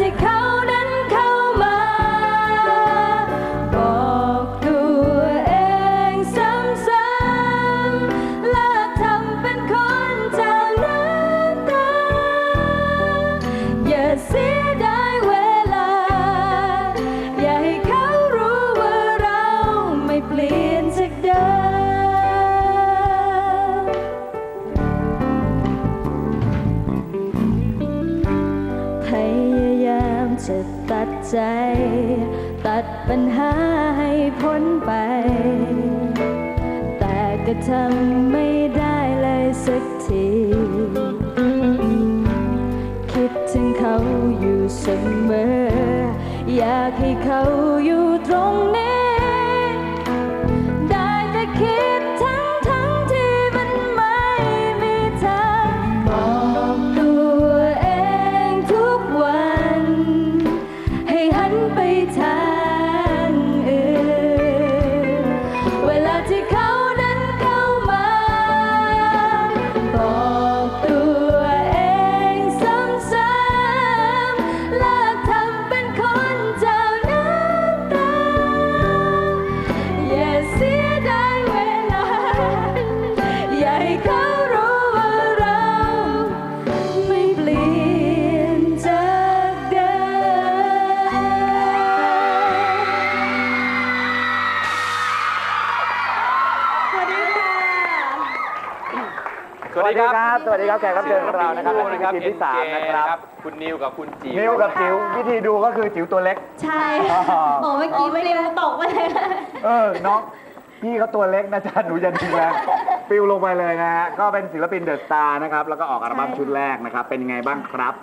ที่เขานั้นเข้ามา บอกตัวเองซ้ำๆและทำเป็นคนเจ้าน้ำตา อย่าเสียดายเวลา อย่าให้เขารู้ว่าเราไม่เปลี่ยนจากเดิม陪。 จะตัดใจ ตัดปัญหาให้พ้นไป แต่ก็ทำไม่ได้เลยสักที คิดถึงเขาอยู่เสมอ อยากให้เขาอยู่ตรงนี้ วัสดีครับ สวัสดีครับ แขกรับเชิญของเรานะครับคู่นะครับทีมที่สามนะครับ คุณนิวกับคุณจิ๋วนิวกับจิ๋ววิธีดูก็คือจิ๋วตัวเล็ก ใช่อ๋อโอ้เมื่อกี้ไม่ได้ตกไปเลยเออน้องพี่เขาตัวเล็กนะจ๊ะหนูจะดึงแรงปิวลงไปเลยนะฮะ ก็เป็นศิลปินเดอะสตาร์นะครับ แล้วก็ออกอัลบั้มใช่ชุดแรกนะครับ เป็นยังไงบ้างครับ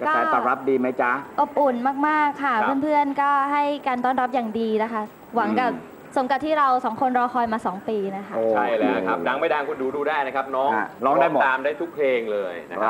กระแสตอบรับดีไหมจ๊ะ อบอุ่นมาก ๆ ค่ะครับเพื่อนๆ ก็ให้การต้อนรับอย่างดีนะคะ หวังกับอืม สมกับที่เราสองคนรอคอยมา 2 ปีนะคะโอ้ใช่แล้วครับ ดังไม่ดังคุณดูดูได้นะครับ น้องอะร้องได้หมด ตามได้ทุกเพลงเลยนะครับ